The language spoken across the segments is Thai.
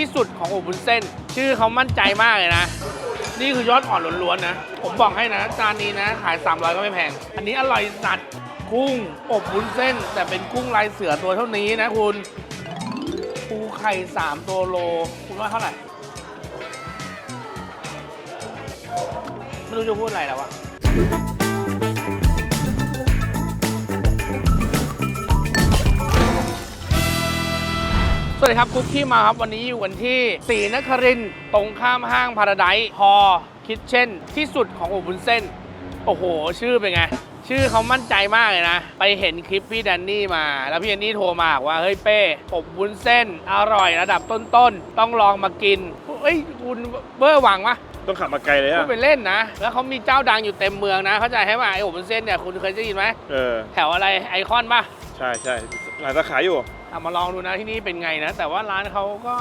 ที่สุดของอบวุ้นเส้น ชื่อเขามั่นใจมากเลยนะ นี่คือยอดอ่อนล้วนๆนะ ผมบอกให้นะจานนี้นะ ขาย 300 ก็ไม่แพง อันนี้อร่อยสัตว์กุ้งอบวุ้นเส้น แต่เป็นกุ้งลายเสือตัวเท่านี้นะคุณปูไข่3ตัวโล คุณว่าเท่าไหร่ ไม่รู้จะพูดอะไรแล้วอะ สวัสดีครับคุกกี้มาครับ วันนี้อยู่กันที่สีนครินทร์ตรงข้ามห้างพาราไดซ์พอคิทเช่น ที่สุดของอบวุ้นเส้น โอ้โห ชื่อเป็นไง ชื่อเขามั่นใจมากเลยนะ ไปเห็นคลิปพี่แดนนี่มา แล้วพี่แดนนี่โทรมาบอกว่า เฮ้ยเป้อบวุ้นเส้น อร่อยระดับต้นๆต้องลองมากินเฮ้ยคุณเบอร์หวังวะต้องขับมาไกลเลยพูอะดไปเล่นนะ แล้วเขามีเจ้าดังอยู่เต็มเมืองนะ เข้าใจไหมว่าไอ้อบวุ้นเส้นเนี่ยคุณเคยได้ยินไหมเออ แถวอะไรไอคอนป่ะใช่ใช่หลายสาขาอยู่ เอามาลองดูนะที่นี่เป็นไงนะ แต่ว่าร้านเขาก็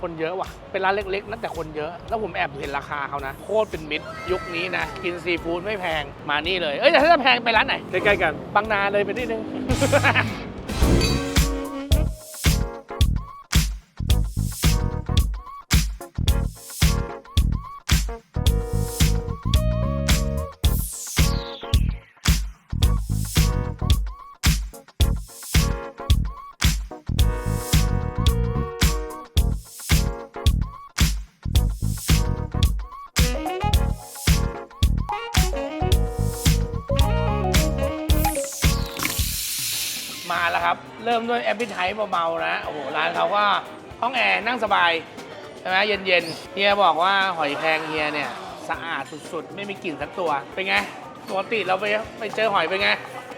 คนเยอะว่ะ เป็นร้านเล็กๆนะแต่คนเยอะ แล้วผมแอบเห็นราคาเขานะ โคตรเป็นมิตรยุคนี้นะ กินซีฟู้ดไม่แพงมานี่เลย เอ้ยแต่ถ้าจะแพงไปร้านไหน ใกล้ๆกัน บางนาเลยไปนิดนึงมา ด้วยแอปเปิลไทเบาๆนะ โอ้โห ร้านเขาก็ห้องแอร์นั่งสบาย ใช่ไหมเย็นๆเฮียบอกว่าหอยแครงเฮียเนี่ย สะอาดสุดๆ ไม่มีกลิ่นสักตัว เป็นไง ปกติเราไปไปเจอหอยเป็นไง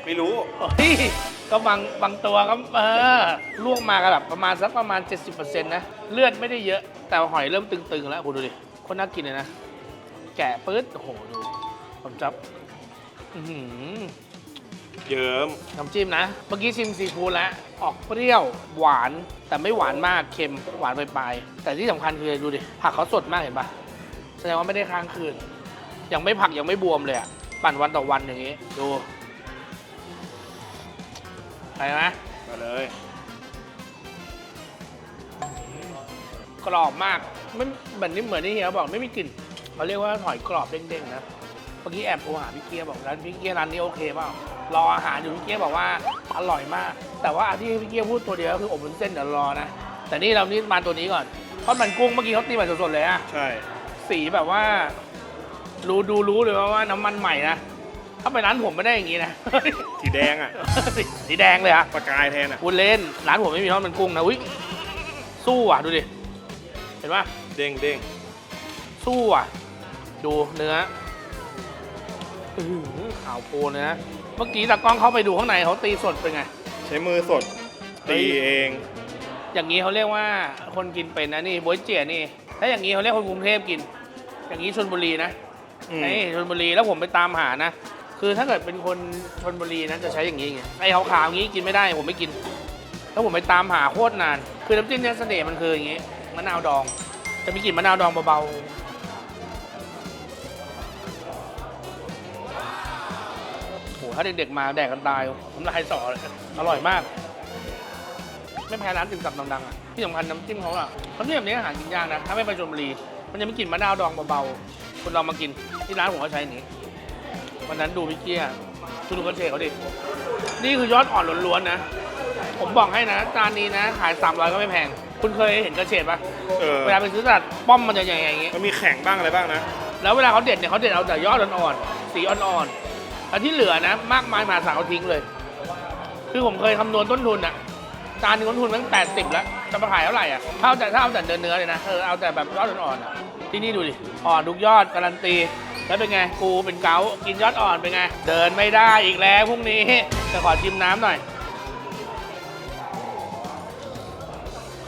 ไม่รู้เฮ้ยก็บางบางตัวก็เออลวกมากันแบบประมาณสักประมาณ 70%นะ เลือดไม่ได้เยอะ แต่หอยเริ่มตึงๆ แล้วคุณดูดิคนน่ากินเลยนะ แกะปื๊ดโอ้โหดูผมจับ อื้อหือ เยิ้มน้ำจิ้มนะ เมื่อกี้ชิมซีฟู้ดแล้ว ออกเปรี้ยวหวานแต่ไม่หวานมากเค็มหวานปลายๆแต่ที่สำคัญคือดูดิผักเขาสดมากเห็นปะแสดงว่าไม่ได้ค้างคืน ยังไม่ผักยังไม่บวมเลยอะปั่นวันต่อวันอย่างนี้ ดูไปไหมมาเลยกรอบมากไม่เหมือนที่เหมือนที่เฮียบอกไม่มีกลิ่นเขาเรียกว่าหอยกรอบเด้งๆนะเมื่อกี้แอบโทรหาพี่เกียร์บอกร้านพี่เกียร์ร้านนี้โอเคเปล่า รออาหารอยู่พี่เกียร์บอกว่าอร่อยมาก แต่ว่าที่พี่เกียร์พูดตัวเดียวก็คืออบวุ้นเส้นเดี๋ยวรอนะ แต่นี่เรานี่มาตัวนี้ก่อนทอดมันกุ้งเมื่อกี้เขาตีมาสดๆเลยอะใช่ สีแบบว่า รู้ดูรู้เลยว่าว่าน้ำมันใหม่นะถ้าไปร้านผมไม่ได้อย่างนี้นะ สีแดงอะสีสีแดงเลยอะประกายแทนอะพูดเล่นร้านผมไม่มีทอดมันกุ้งนะอุ้ยสู้อะดูดิเห็นปะเด้งเด้งสู้อะ ดูเนื้ออื้อหือขาวโพลนเลยนะเมื่อกี้ตากล้องเข้าไปดูข้างในเขาตีสดเป็นไง ใช้มือสดเฮ้ตียเอง อย่างนี้เขาเรียกว่าคนกินเป็นนะนี่บวยเจียนี่ ถ้าอย่างนี้เขาเรียกคนกรุงเทพกิน อย่างนี้ชนบุรีนะอืม นี่ชนบุรีแล้วผมไปตามหานะ คือถ้าเกิดเป็นคนชนบุรีนะจะใช้อย่างนี้ไงไอ้ขาวๆอย่างนี้กินไม่ได้ผมไม่กิน แล้วผมไปตามหาโคตรนาน คือน้ำจิ้มเนี่ยเสน่ห์มันคืออย่างนี้มะนาวดอง จะมีกลิ่นมะนาวดองเบาๆ ถ้าเด็กๆมาแดกกันตายผมลายสอเลยอร่อยมาก ไม่แพ้ร้านติ่มซำดังๆอะที่สำคัญน้ำจิ้มเขาอะน้ำจิ้มแบบนี้อาหารกินยากนะถ้าไม่ไปชลบุรี มันจะมีกลิ่นมะนาวดองเบาๆคุณลองมากินที่ร้านผมก็ใช้อันนี้วันนั้นดูพี่เกี้ยคุณดูกระเฉดเขาดินี่คือยอดอ่อนล้วนๆนะ ผมบอกให้นะจานนี้นะ ขาย300ก็ไม่แพง คุณเคยเห็นกระเฉดปะเออเวลาไปซื้อตลาดป้อมมันจะใหญ่ๆอย่างงี้มันมีแข่งบ้างอะไรบ้างนะ แล้วเวลาเขาเด็ดเนี่ยเขาเด็ดเอาแต่ยอดอ่อนๆสีอ่อนๆ แล้วที่เหลือนะ มากมายมหาศาลเขาทิ้งเลย คือผมเคยคำนวณต้นทุนอะจานหนึงต้นทุนมันแปดสิบแล้ว จะมาขายเท่าไหร่อะถ้าเอาแต่ถ้าเอาแต่เนื้อเนื้อๆเลยนะ เออเอาแต่แบบยอดอ่อนๆอะที่นี่ดูดิ อ่อนทุกยอดการันตี แล้วเป็นไง กูเป็นเกาต์กินยอดอ่อนเป็นไง เดินไม่ได้อีกแล้วพรุ่งนี้ จะขอชิมน้ำหน่อย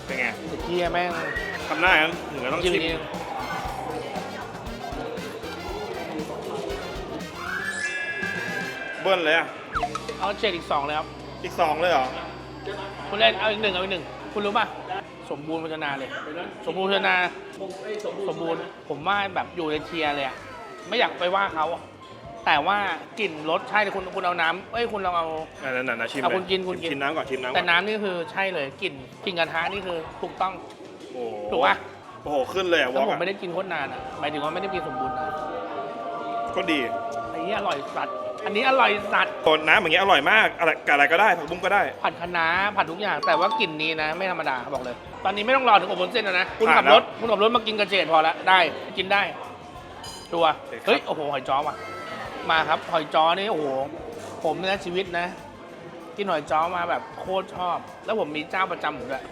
เป็นไงไอ้เกียแม่ง ทำหน้าอย่างนั้นเหนือต้องชิม ชิอีม เบิ้ลเลยอะ เอาเฉดอีกสองเลยครับ อีกสองเลยเหรอ คุณเล่นเอาอีกหนึ่งเอาอีกหนึ่งคุณรู้ป่ะ สมบูรณ์พัฒนาเลย สมบูรณ์พัฒนาสมบูรณ์ ผมว่าแบบอยู่ในเทียร์เลยอะไม่อยากไปว่าเขาอะแต่ว่ากลิ่นรสใช่เลยคุณคุณเอาน้ำเอ้ยคุณลองเอาอะนั่นน่ะนะชิมเอาเลยคุณกินคุณกิน ชิมน้ำก่อนชิมน้ำก่แต่อนน้ำนี่คือใช่เลยกลิ่นกลิ่นกระทะนี่คือถูกต้องโอ้โหถูกปะโอ้โห ขึ้นเลยอะวแล้อวล์ผกมไม่ได้กินโคตรนานอะหมายถึงว่าไม่ได้กินสมบูรณ์นะก็ดีอันนี้อร่อยสัตว์ อันนี้อร่อยสัตว์โคนน้ำอย่างเงี้ยอร่อยมากอะไรกับอะไรก็ได้ผักบุ้งก็ได้ ผัดคะน้าผัดทุกอย่าง แต่ว่ากลิ่นนี้นะ ไม่ธรรมดาบอกเลย ตอนนี้ไม่ต้องรอถึงอบวุ้นเส้นแล้วนะ คุณผ่าขันบแล้วรถคุณขับรถมากินกระเฉดพอละได้กินได้ชัวร์โอเคครับ เฮ้ยโอ้โหหอยจ้อว่ะ มาครับหอยจ้อนี่โอ้โหผมเนี่ยชีวิตนะกินหอยจ้อมาแบบโคตรชอบ แล้วผมมีเจ้าประจำผมด้วย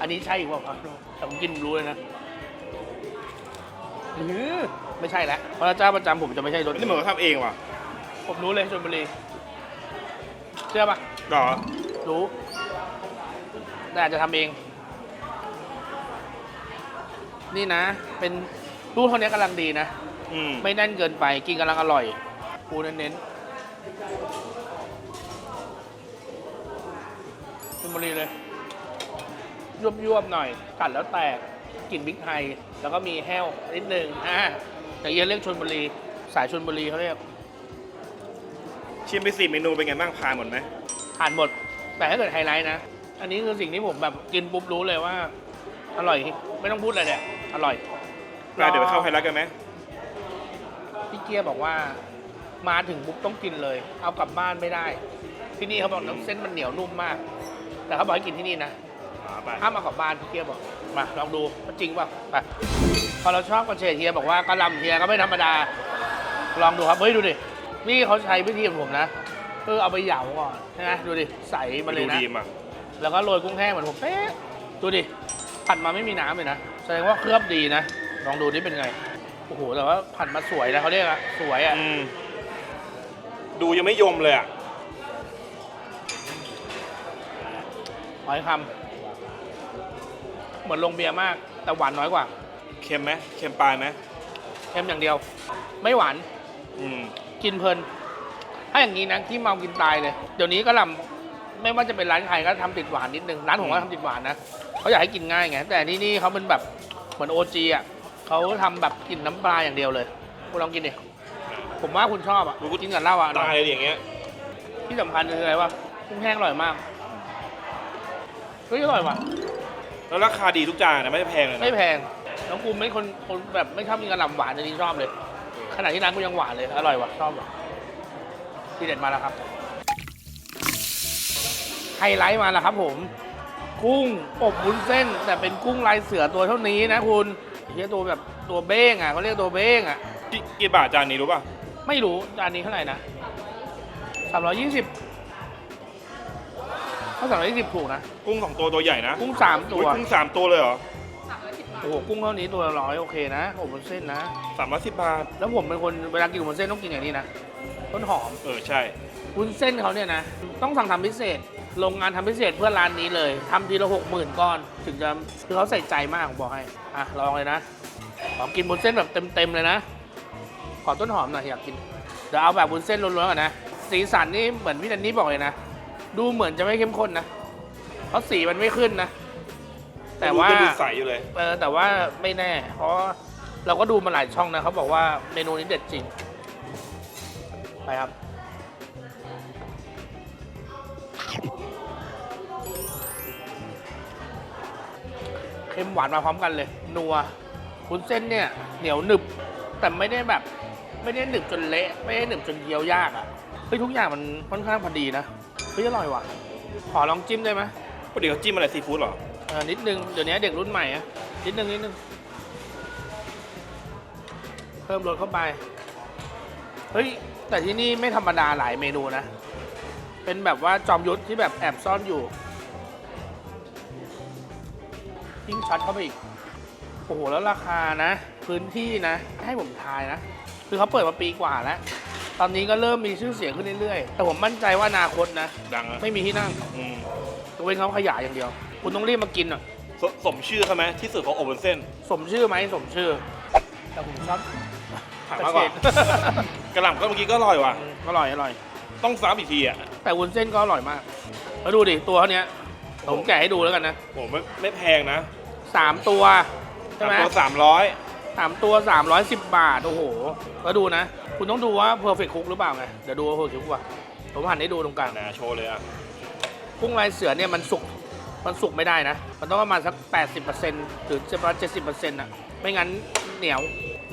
อันนี้ใช่เปล่าครับแต่ผมกินรู้เลยนะอื้อหือไม่ใช่แล้วเพราะเจ้าประจำผมจะไม่ใช่รถนี่เหมือนเขาทำเองว่ะ ผมรู้เลยชลบุรีเชื่อปะหรอรู้ แต่อาจจะทำเอง นี่นะ เป็นลูกเท่านี้กำลังดีนะ อืมไม่แน่นเกินไป กินกำลังอร่อย ปูเน้นๆชลบุรีเลยยวบยวบๆหน่อย กัดแล้วแตกกลิ่นพริกไทยแล้วก็มีแห้วนิดนึงอ่าแต่เอียนเรียกชนบุรี สายชนบุรีเขาเรียก ชิมไปสี่เมนูเป็นไงบ้างผ่านหมดไหมผ่านหมด แต่ถ้าเกิดไฮไลท์นะ อันนี้คือสิ่งที่ผมแบบกินปุ๊บรู้เลยว่า อร่อย ไม่ต้องพูดอะไรเลยอร่อยไปเดี๋ยวไปเข้าไฮไลท์กันไหมพี่เกียร์บอกว่ามาถึงปุ๊บต้องกินเลย เอากลับบ้านไม่ได้ ที่นี่เขาบอกน้ำเส้นมันเหนียวนุ่มมาก แต่เขาบอกให้กินที่นี่นะอ่าไปห้ามเอากลับบ้านพี่เกียร์บอกมาลองดูว่าจริงเปล่าไปพอเราชอบกระเฉดเฮียบอกว่ากระหลำเฮียก็ไม่ธรรมดา ลองดูครับเฮ้ยดูดิ นี่เขาใช้วิธีของผมนะคือเอาไปเหยาก่อนใช่ไหมดูดิใสมาเลยดูนะ ดีมาแล้วก็โรยกุ้งแห้งเหมือนผมเป๊ะดูดิผัดมาไม่มีน้ำเลยนะ แสดงว่าเคลือบดีนะ ลองดูนี่เป็นไง โอ้โห แต่ว่าผัดมาสวยนะเขาเรียกอะสวยอะอืมดูยังไม่ยมเลยอะ หอยคำเหมือนลงเบียร์มาก แต่หวานน้อยกว่า เค็มไหมเค็มปลายไหมเค็มอย่างเดียว ไม่หวาน อืม กินเพลิน ถ้าอย่างนี้นะที่เมากินตายเลย เดี๋ยวนี้ก็ลำไม่ว่าจะเป็นร้านใครก็ทำติดหวานนิดนึง ร้านผมก็ทำติดหวานนะเขาอยากให้กินง่ายไง แต่ที่นี่เขาเป็นแบบเหมือนโอจีอะเขาทำแบบกลินน้ำปลาอย่างเดียวเลยคุณลองกินดิ ผมว่าคุณชอบอะกินกับเหล้าอะอร่ตาอยยเลยอย่างเงี้ย ที่สำคัญคืออะไรวะกุ้งแห้งอร่อยมากเฮ้ยอร่อยว่ะ แล้วราคาดีทุกจานนะไม่ได้แพงเลยนะไม่แพงแล้วกูไม่คนคนแบบไม่ชอบกินกระหล่ำหวานแต่นี่ชอบเลย ขนาดที่ร้านกูยังหวานเลย อร่อยว่ะชอบว่ะที่เด็ดมาแล้วครับ ไฮไลท์มาแล้วครับผม กุ้งอบวุ้นเส้น แต่เป็นกุ้งลายเสือตัวเท่านี้นะคุณเฮียตัวแบบตัวเบ้งอะเขาเรียกตัวเบ้งอะ กี่กี่บาทจานนี้รู้ป่ะ ไม่รู้จานนี้เท่าไหร่นะสามร้อยยี่สิบถ้าสามร้อยยี่สิบถูกนะ กุ้งสองตัวตัวใหญ่นะ กุ้งสามตัอุ๊วยกุ้งสามตัวเลยเหรอ โอ้โหกุ้งเท่านี้ตัวละร้อยโอเคนะอบวุ้นเส้นนะ สามร้อยสิบบาท แล้วผมเป็นคนเวลากินวุ้นเส้นต้องกินอย่างนี้นะต้นหอมเออใช่ วุ้นเส้นเขาเนี่ยนะ ต้องสั่งทำพิเศษโรงงานทำพิเศษเพื่อร้านนี้เลยทำทีละหกหมื่นก้อน ถึงจะคือเขาใส่ใจมากผมบอกให้ อะ ลองเลยนะขอกินวุ้นเส้นแบบเต็มๆเลยนะ ขอต้นหอมหน่อยอยากกิน เดี๋ยวเอาแบบวุ้นเส้นล้วนๆก่อนนะ สีสันนี่เหมือนพี่ดันนี่บอกเลยนะ ดูเหมือนจะไม่เข้มข้นนะ เพราะสีมันไม่ขึ้นนะ แต่ว่าดูก็ดูใสอยู่เลยเออแต่ว่าไม่แน่ เพราะเราก็ดูมาหลายช่องนะเขาบอกว่าเมนูนี้เด็ดจริง ไปครับ เค็มหวานมาพร้อมกันเลย นัวคุนเส้นเนี่ย เหนียวหนึบ แต่ไม่ได้แบบ ไม่ได้หนึบจนเละ ไม่ได้หนึบจนเคี้ยวยากอะเฮ้ยทุกอย่างมันค่อนข้างพอดีนะเฮ้ยอร่อยว่ะ ขอลองจิ้มได้ไหมพอดีเขาจิ้มอะไรซีฟู้ดเหรอเออนิดนึง เดี๋ยวนี้เด็กรุ่นใหม่อะนิดนึงนิดนึง เพิ่มรสเข้าไป เฮ้ย แต่ที่นี่ไม่ธรรมดาหลายเมนูนะ เป็นแบบว่าจอมยุทธที่แบบแอบซ่อนอยู่ยิ่งชัดเข้าไปอีก โอ้โห แล้วราคานะ พื้นที่นะ ให้ผมทายนะ คือเขาเปิดมาปีกว่าแล้ว ตอนนี้ก็เริ่มมีชื่อเสียงขึ้นเรื่อยๆ แต่ผมมั่นใจว่าอนาคตนะ ดังนะไม่มีที่นั่งอืมตัวเว้นเขาขยายอย่างเดียว คุณต้องรีบมากินอะ สสมชื่อเขาไหมที่สุดของโอเปนเส้นสมชื่อไหมสมชื่อ แต่ผมชอบ ถามมากกว่ากระหล่ำก็เมื่อกี้ก็อร่อยว่ะ อืมอร่อยอร่อย ต้องซ้ำอีกทีอะแต่วุ้นเส้นก็อร่อยมากแล้วดูดิตัวเขาเนี้ยผมแกะให้ดูแล้วกันนะโหไม่ไม่แพงนะสามตัวใช่ไหม ตัวสามร้อยสามตัวสามร้อยสิบบาท โอ้โห แล้วดูนะ คุณต้องดูว่า perfect cook หรือเปล่าไง เดี๋ยวดูว่า perfect cook ว่ะผมหันให้ดูตรงกลางนะโชว์เลยอะ กุ้งลายเสือเนี่ยมันสุก มันสุกไม่ได้นะ มันต้องประมาณสัก 80%หรือจะประมาณ70%อะ ไม่งั้นเหนียว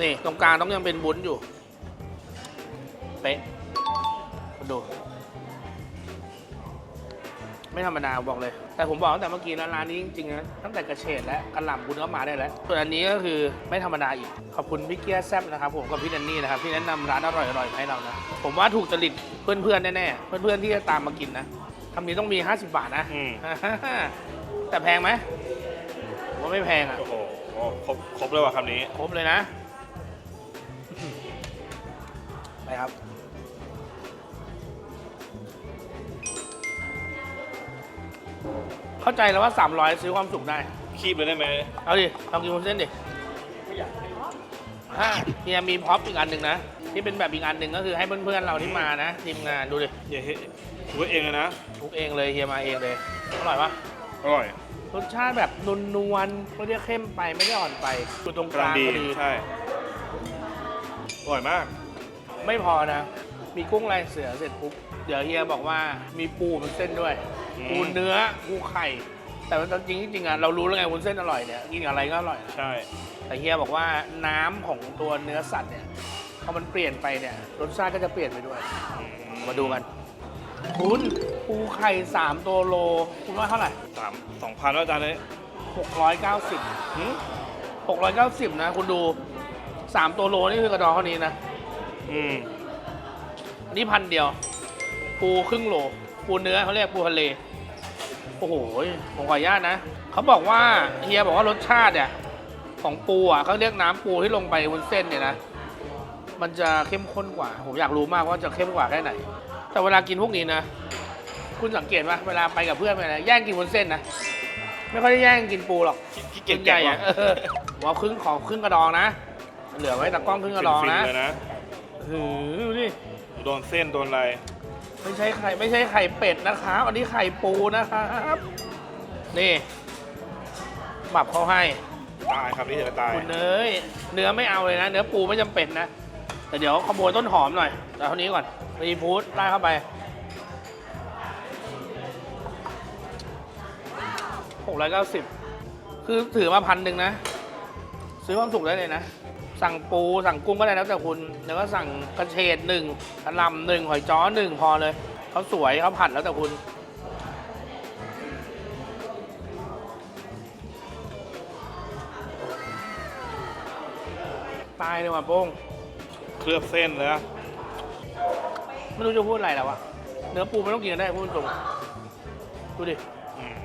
นี่ตรงกลางต้องยังเป็นบุ้นอยู่ เป๊ะมาดูไม่ธรรมดาบอกเลย แต่ผมบอกตั้งแต่เมื่อกี้นะร้านนี้จริงๆนะตั้งแต่กระเฉดและกระหล่ำคุณก็มาได้แล้ว ส่วนอันนี้ก็คือไม่ธรรมดาอีก ขอบคุณพี่เกียร์แซบนะครับผมกับพี่แดนนี่นะครับที่แนะนำร้านอร่อยๆมาให้เรานะ ผมว่าถูกจริตเพื่อนๆแน่ๆเพื่อนๆที่จะตามมากินนะ ทำนี้ต้องมี 50 บาทนะ อืม แต่แพงไหมผมว่าไม่แพงอะ โอ้โหครบครบเลยว่ะคำนี้ ครบเลยนะ ไปครับ เข้าใจแล้วว่า 300 ซื้อความสุขได้ คีบเลยได้ไหมเอาดิลองกินวุ้นเส้นดิอ่าเฮียมีพ็อปอีกอันหนึ่งนะ ที่เป็นแบบอีกอันหนึ่งก็คือให้เพื่อนๆเราที่มานะทีมงานดูดิ อย่าเฮ้ย ถือว่าเองเลยนะ ทุกเองเลยเฮียมาเองเลย อร่อยปะอร่อยรสชาติแบบนวลนวลๆไม่ได้เข้มไปไม่ได้อ่อนไปอยู่ตรงกกำลัลางงดีพอดี ใช่ อร่อยมาก ไม่พอนะ มีกุ้งลายเสือเสร็จปุ๊บ เดี๋ยวเฮียบอกว่ามีปูเป็นเส้นด้วย อืม ปูเนื้อ ปูไข่ แต่ว่าจริงๆจริงๆอะเรารู้แล้วไงวุ้นเส้นอร่อยเนี่ย กินกับอะไรก็อร่อยนะใช่ แต่เฮียบอกว่าน้ำของตัวเนื้อสัตว์เนี่ย พอมันเปลี่ยนไปเนี่ย รสชาติก็จะเปลี่ยนไปด้วยอืมาดูกัน คุณปูไข่สามตัวโล คุณว่าเท่าไหร่สามสองพันแล้วอาจารย์เลยหกร้อยเก้าสิบหืมหกร้อยเก้าสิบนะ คุณดูสามตัวโลนี่คือกระดองเท่านี้นะ อืมอันนี้พันเดียว ปูครึ่งโล ปูเนื้อเขาเรียกปูทะเล โอ้โห ผมขออนุญาตนะ เขาบอกว่าเฮียบอกว่ารสชาติเนี่ยของปูอะเขาเรียกน้ำปูที่ลงไปบนเส้นเนี่ยนะ มันจะเข้มข้นกว่า ผมอยากรู้มากว่าจะเข้มกว่าแค่ไหน แต่เวลากินพวกนี้นะ คุณสังเกตป่ะเวลาไปกับเพื่อนไปอะไรแย่งกินบนเส้นนะ ไม่ค่อยได้แย่งกินปูหรอกขี้เกียจส่วนแกะใหญ่ว่ะอะเออผมเอาครึ่งของครึ่งกระดองนะ เหลือไว้แต่กล้องครึ่งกระดองฟินะๆเลยนะหือดูดิโดนเส้นโดนอะไร ไม่ใช่ไข่ไม่ใช่ไข่เป็ดนะครับอันนี้ไข่ปูนะครับนี่หมับเขาให้ตายครับนี่จะตายคุณเนยเนื้อไม่เอาเลยนะ เนื้อปูไม่จำเป็นนะ แต่เดี๋ยวขโมยต้นหอมหน่อย แต่เท่านี้ก่อนรีฟูดไล่เข้าไป690คือถือมาพันหนึ่งนะ ซื้อความสุขได้เลยนะ สั่งปูสั่งกุ้งก็ได้แล้วแต่คุณ แล้วก็สั่งกระเฉดหนึ่งกระลำหนึ่งหอยจ้อหนึ่งพอเลย เขาสวยเขาผัดแล้วแต่คุณ ตายเลยว่ะโป้ง เคลือบเส้นเลยนะไม่รู้จะพูดอะไรแล้ววะเนื้อปูไม่ต้องกินก็ได้พูดตรงดูดิอืม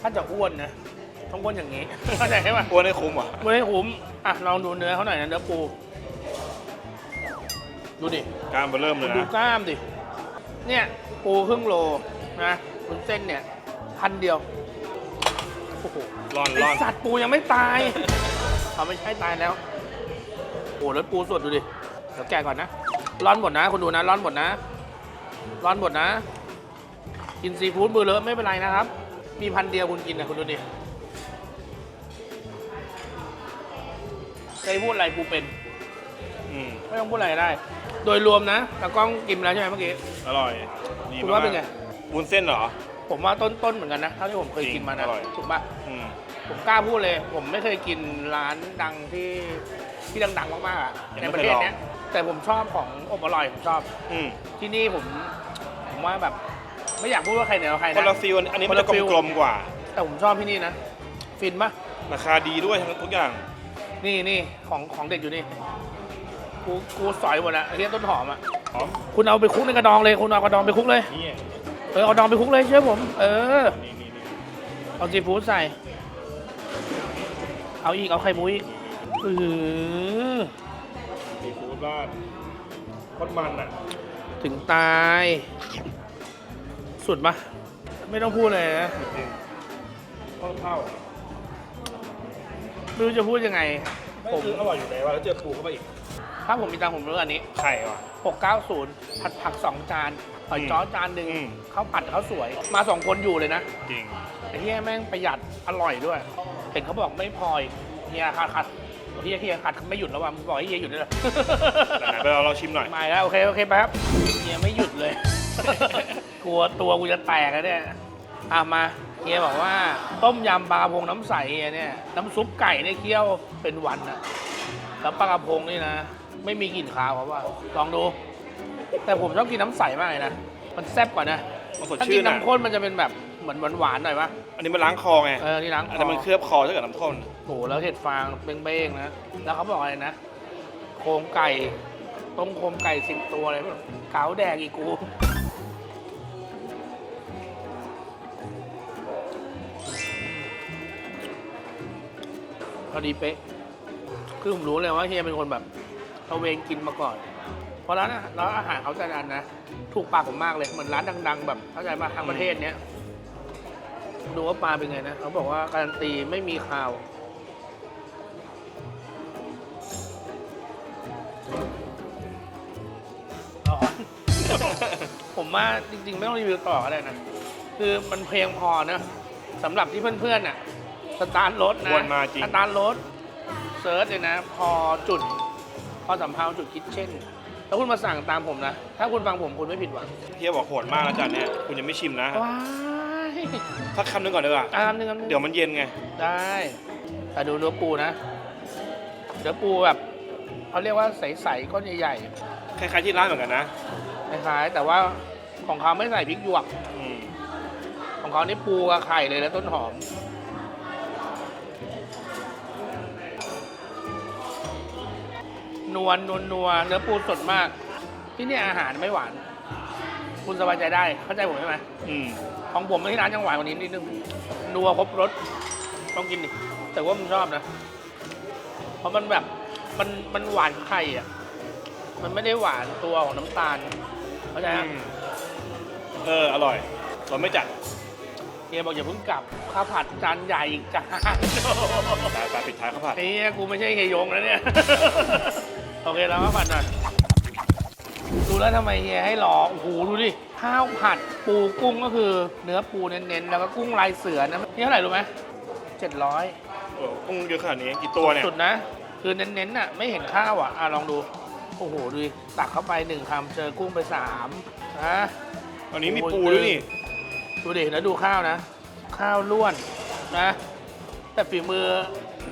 ถ้าจะอ้วนนะต้องอ้วนอย่างนี้เข้าใจไหมอ้วนให้คุ้มอะไม่ให้คุ้มอะลองดูเนื้อเขาหน่อยนะเนื้อปู ดูดิกล้ามเบอร์เริ่มเลคุยณดูนะกล้ามดิเนี่ยปูครึ่งโลนะคุณเส้นเนี่ยพันเดียว โอ้โหร่อนไอร่อน สัตว์ปูยังไม่ตาย เขาไม่ใช่ตายแล้ว โอ้โหแล้วปูสดดูดิ เดี๋ยวแกะก่อนนะ ร้อนหมดนะคุณดูนะร้อนหมดนะ ร้อนหมดนะ กินซีฟู้ดมือเลอะไม่เป็นไรนะครับ มีพันเดียวคุณกินนะคุณดูดิเคยพูดอะไรปูเป็น อืมไม่ต้องพูดอะไรก็ได้ โดยรวมนะตากล้องกินไปแล้วใช่ไหมเมื่อกี้ อร่อย ดีคุณมากว่าเป็นไง วุ้นเส้นเหรอ ผมว่าต้นๆเหมือนกันนะเท่าที่ผมเคยกินมานะจริงอร่อย ถูกปะอืมผมกล้าพูดเลย ผมไม่เคยกินร้านดังที่ที่ดังๆมากๆอะยังในไม่ประเทศเคยลองเนี้ยแต่ผมชอบของอบอร่อยผมชอบ อืมที่นี่ผมผมว่าแบบ ไม่อยากพูดว่าใครเหนือกว่าใครคนละนะฟิลอันนี้คมันนจะละกฟิลลมๆกว่า แต่ผมชอบที่นี่นะฟินปะราคาดีด้วยทั้งทุกอย่าง นี่นี่ของของเด็ดอยู่นี่กูกูสอยหมดอะเรียกต้นหอมอะหอม คุณเอาไปคลุกในกระดองเลยคุณเอากระดองไปคลุกเลย นี่ เออเอาดองไปคลุกเลยเชื่อผม เออนี่นี่นี่เอาซีฟู้ดใส่ เอาอีก เอาไข่หมูอีกเออซีฟู้ดราดโคตรมันอะ ถึงตาย สุดปะไม่ต้องพูดเลยนะจริงๆเข้าเข้าไม่รู้จะพูดยังไงไม่ผมคืออร่อยอยู่แล้วแล้วเจอปูเข้าไปอีก ถ้าผมมีตังค์ผมเลือกอันนี้ ไข่ว่ะ 690 ผัดผัก 2 จาน หอยอืมจ้อจานหนึ่งอืม ข้าวผัดข้าวสวย มาสองคนอยู่เลยนะจริงไอ้ที่แม่งประหยัดอร่อยด้วยเห็นเขาบอกไม่พออีกเฮียคัดคัดเฮียเฮียขัดไม่หยุดแล้วว่ะมึงบอกให้เฮียหยุดได้เหรอ ไหนๆไปเราเราชิมหน่อย ไม่แล้วโอเค โอเคไปครับเฮียไม่หยุดเลย กลัวตัวกูจะแตกอะเนี่ยอะมาเฮียบอกว่า ต้มยำปลากระพงน้ำใสเฮียเนี่ยน้ำซุปไก่เนี่ยเคี่ยวเป็นวันอะแล้วปลากระพงนี่นะ ไม่มีกลิ่นคาวครับว่าลองดู แต่ผมชอบกินน้ำใสมากเลยนะ มันแซ่บกว่านะ มันสดถ้าชื่กินนนะน้ำข้นมันจะเป็นแบบเหมือนหวานๆหน่อยปะอันนี้มันล้างคอไง เออที่ล้างคอันอนั้นมันเคลือบคอถ้าเกิดน้ำข้น โหแล้วเห็ดฟางเบ้งๆนะ แล้วเขาบอกอะไรนะ โครงไก่ ต้มโครงไก่สิบตัวอะไรไม่รู้เก๋าแดกอีกกูพอดีเป๊ะ คือผมรู้เลยว่าเฮียเป็นคนแบบตระเวนกินมาก่อนเพ ราะร้านอาหารร้านอาหารเขาแต่ละอันนะถูกปากผมมากเลยเหมือนร้านดัง ๆ แบบเข้าใจมาทางประเทศเนี้ยดูว่าปลาเป็นไงนะเขาบอกว่าการันตีไม่มีคาว ร้อน ผมว่าจริง ๆ ไม่ต้องรีวิวต่อก็ได้นะ คือมันเพียงพอนะสำหรับที่เพื่อนๆน่ะสตาร์ทรถนะควรมาจริง สตาร์ทรถเซิร์ชเลยนะ พอจุด พอสำเภาจุดคิดเช่น แล้วคุณมาสั่งตามผมนะ ถ้าคุณฟังผมคุณไม่ผิดหวังเฮียบอกโหดมากแล้วจานเนี้ยคุณยังไม่ชิมนะว้ายสักคำหนึงก่อนดีกว่าตามนึงครับนึงเดี๋ยวมันเย็นไง ได้แต่ดูเนื้อปูนะเนื้อปูแบบเขาเรียกว่าใสๆก้อนใหญ่คล้ายๆที่ร้านเหมือนกันนะๆคล้ายๆแต่ว่าของเขาไม่ใส่พริกหยวก อืมของเขานี่ปูกับไข่เลยแล้วต้นหอม นวลนวลนัวเนื้อปูสดมาก ที่เนี่ยอาหารไม่หวาน คุณสบายใจได้เข้าใจผมใช่ไหมอืมของผมที่ร้านยังหวานกว่านี้นิดนึงนัวครบรสต้องกินดิแต่ว่าผมชอบนะ เพราะมันแบบมันมันหวานไข่อะ มันไม่ได้หวานตัวของน้ำตาลเข้าใจไหมอืมเออ อร่อยรสไม่จัดเฮียบอกอย่าเพิ่งกลับข้าวผัดจานใหญ่อีกจานตายตายปิดท้ายข้าวผัดเฮียกูไม่ใช่เฮียยงแล้วเนี่ย โอเคแล้วข้าวผัดหน่อยดูแล้วทำไมเฮียให้รอโอ้โหดูดิข้าวผัดปูกุ้งก็คือเนื้อปูเน้นๆแล้วก็กุ้งลายเสือนะนี่เท่าไหร่รู้ไหมเจ็ดร้อยโอ้กุ้งเยอะขนาดนี้กี่ตัวเนี่ยสุดนะ คือเน้นๆน่ะไม่เห็นข้าวอะอะลองดูโอ้โหดูดิตักเข้าไปหนึ่งคำเจอกุ้งไปสามนะอันนี้มีปูด้วยนี่ดูดิแล้วดูข้าวนะ ข้าวล้วนนะ แต่ฝีมือ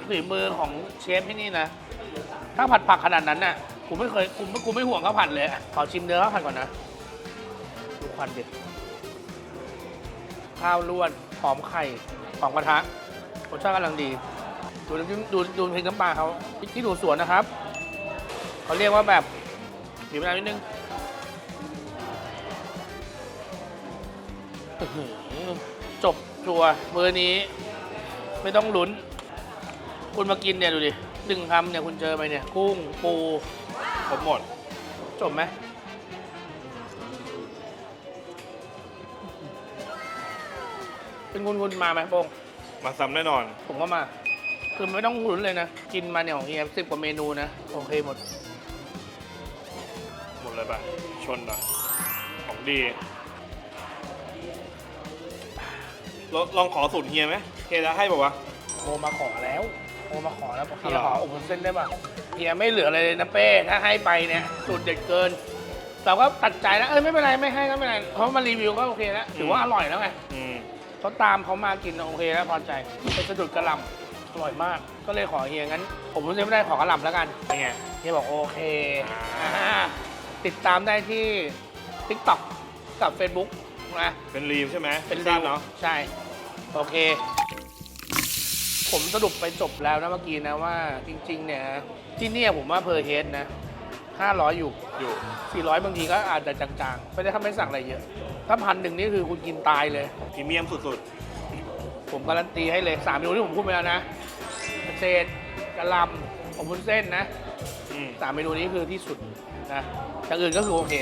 ฝีมือของเชฟที่นี่นะ ถ้าผัดผักขนาดนั้นน่ะกูไม่เคยกูไม่กูไม่ห่วงข้าวผัดเลยอะขอชิมเนื้อข้าวผัดก่อนนะ ดูควันดิข้าวล้วนหอมไข่หอมกระทะรสชาติกำลังดี ดูน้ำจิ้มดูดูพริกน้ำปลาเขาที่ดูสวนนะครับ เขาเรียกว่าแบบบีบมะนาวนิดนึงอื้อหือจบชัวร์มือนี้ ไม่ต้องลุ้น คุณมากินเนี่ย ดูดิ หนึ่งคำเนี่ยคุณเจอไปเนี่ย กุ้งปูครบหมด จบไหมเป็นคุณคุณมาไหมโป้งมาซ้ำแน่นอน ผมก็มา คือไม่ต้องลุ้นเลยนะ กินมาเนี่ยของเฮียสิบกว่าเมนูนะ โอเคหมด หมดเลยป่ะ ชนหน่อยของดีลองลองขอสูตรเฮียไหมเฮียจะให้บอกว่าวโทรมาขอแล้ว โทรมาขอแล้วบอกเฮียอ๋อเหรอขออบวุ้นเส้นได้ป่ะเฮียไม่เหลืออะไรเลยนะเป้ถ้าให้ไปเนี่ยสูตรเด็ดเกิน เราก็ตัดใจแล้วเอ้ยไม่เป็นไรไม่ให้ก็ไม่เป็นไรเพราะมารีวิวก็โอเคแล้วถือว่าอร่อยแล้วไงอืมเขาตามเขามากินโอเคแล้วพอใจเป็นสะดุดกระหลำอร่อยมาก ก็เลยขอเฮียงั้น ผมรู้สึกไม่ได้ขอกระหลำแล้วกันเป็นไง เฮียบอกโอเคอ่าอ่าติดตามได้ที่ TikTok กับ Facebook นะเป็นรีวใช่ไหมเป็นสั้รีวเนาะ ใช่ โอเค ผมสรุปไปจบแล้วนะเมื่อกี้นะว่าจริง ๆ เนี่ย ที่เนี่ยผมว่าเพอร์เฮดนะ 500 อยู่อยู่ 400 บางทีก็อาจจะจางๆไม่ได้ทำไม่สั่งอะไรเยอะ ถ้าพันหนึ่งนี่คือคุณกินตายเลย พรีเมียมสุดผมการันตีให้เลยสามเมนูที่ผมพูดไปแล้วนะเศษกะหล่ำผมวุ้นเส้นนะๆอืมสามเมนูนี้คือที่สุดนะอย่างอื่นก็คือโอเค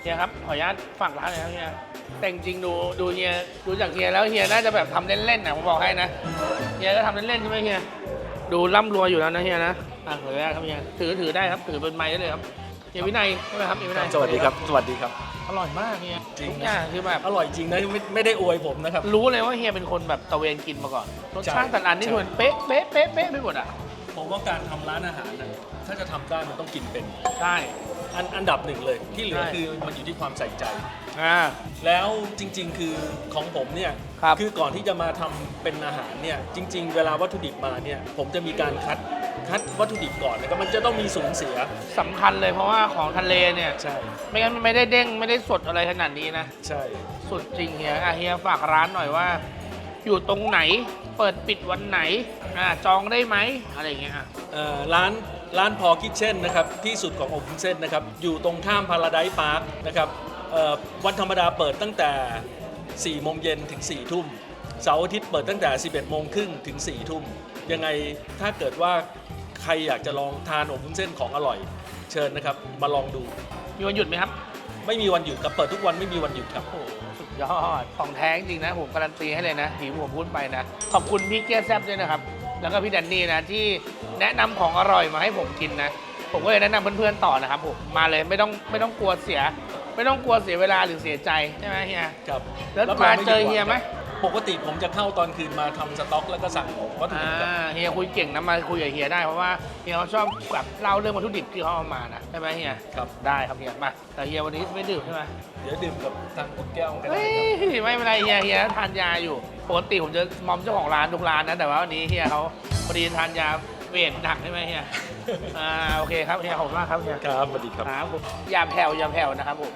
เฮียครับขออนุญาตฝากร้านหน่อยครับเฮียแต่จริงๆดูดูเฮียดูจากเฮียแล้วเฮียน่าจะแบบทำเล่นๆนะผมบอกให้นะ เฮียก็ทำเล่นๆใช่ไหมเฮียดูร่ำรวยอยู่แล้วนะเฮียนะอะขออนุญาตครับเฮียถือถือได้ครับถือเป็นไม้ได้เลยครับเฮียวินัยใช่ไหมครับเฮียวินัยสวัสดีครับ สวัสดีครับ อร่อยมากเฮียจริงทุกอย่างคือแบบ อร่อยจริงนะไม่ไม่ได้อวยผมนะครับ รู้เลยว่าเฮียเป็นคนแบบตะเวงกินมาก่อนรสชาติใช่แต่ละอันนี่ใช่เหมือนเป๊ะเป๊ะเป๊ะเป๊ะไปหมดอะผผมว่าการทำร้านอาหารน่ะถ้าจะทำได้มันต้องกินเป็น ใช่ อันอันดับหนึ่งเลย ที่เหลือใช่ คือมันอยู่ที่ความใส่ใจ อ่า แล้วจริง ๆ คือของผมเนี่ยครับอก่อนที่จะมาทำเป็นอาหารเนี่ยจริง ๆ เวลาวัตถุดิบมาเนี่ยผมจะมีการคัดคัดวัตถุดิบก่อนนะครับมันจะต้องมีสูญเสียสำคัญเลยเพราะว่าของทะเลเนี่ย ใช่ไม่งั้นมันไม่ได้เด้งไม่ได้สดอะไรขนาดนี้นะ ใช่ สุดจริงเฮียอะเฮียฝากร้านหน่อยว่า อยู่ตรงไหน เปิดปิดวันไหนอ่าจองได้ไหมอะไรอย่างเงี้ยอะ เอ่อร้าน ร้านพอคิทเช่นนะครับที่สุดของอบวุ้นเส้นนะครับอยู่ตรงข้ามพาราได s ์พาร์คนะครับเอ่อวันธรรมดาเปิดตั้งแต่ 4 โมงเย็นถึง 4 ทุ่มเสาร์อาทิตย์เปิดตั้งแต่ 11 โมงครึ่งถึง 4 ทุ่ม ยังไงถ้าเกิดว่าใครอยากจะลองทานอบวุ้นเส้นของอร่อย เชิญนะครับมาลองดู มีวันหยุดไหมครับ ไม่มีวันหยุดครับเปิดทุกวันไม่มีวันหยุดครับ โอ้โหสุดยอดของแท้จริงนะ ผมการันตีให้เลยนะที่ผมพูดไปนะ ขอบคุณพี่เกียร์แซบด้วยนะครับ แล้วก็พี่แดนนี่นะที่ แนะนำของอร่อยมาให้ผมกินนะ ผมก็เลยแนะนำเพื่อนๆต่อนะครับผมมาเลยไม่ต้องไม่ต้องกลัวเสีย ไม่ต้องกลัวเสียเวลาหรือเสียใจใช่ไหมเฮีย ครับแล้วรับรมาองไเจอเฮียไหม ปกติผมจะเข้าตอนคืนมาทำสต็อกแล้วก็สั่งวัตถุอ่ดิบครับาเฮียคุยเก่งนะมาคุยกับเฮียได้เพราะว่าเฮียเขาชอบแบบเล่าเรื่องวัตถุดิบที่เขาเอามานะใช่ไหมเฮียครับ ได้ครับเฮียมาแต่เฮียวันนี้ไม่ดื่มใช่ไหมเดี๋ยวดื่มกับทางคุณแก้วกันเฮ้ยไม่เป็นไรเฮียเฮียทานยาอยู่ปกติผมจะมอมเจ้าของร้านทุกร้านนะแต่ว่าวันนี้เฮียเขาพอดีทานยา เวทหนักใช่ไหมเฮียอ่าโอเคครับเฮียขอบคุณมากครับเฮียครับสวัสดีครับ ครับผมยาแผ่วยาแผ่วนะครับผม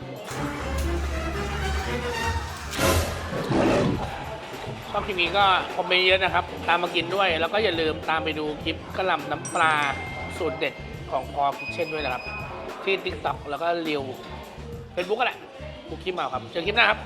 ชอบคลิปนี้ก็คอมเมนต์เยอะนะครับ ตามมากินด้วย แล้วก็อย่าลืมตามไปดูคลิปกระหล่ำน้ำปลาสูตรเด็ดของพอคิเช่นด้วยนะครับ ที่ TikTok แล้วก็เรียวเฟซบุ๊กก็แหละบุกคลิปมาครับ เจอคลิปหน้าครับ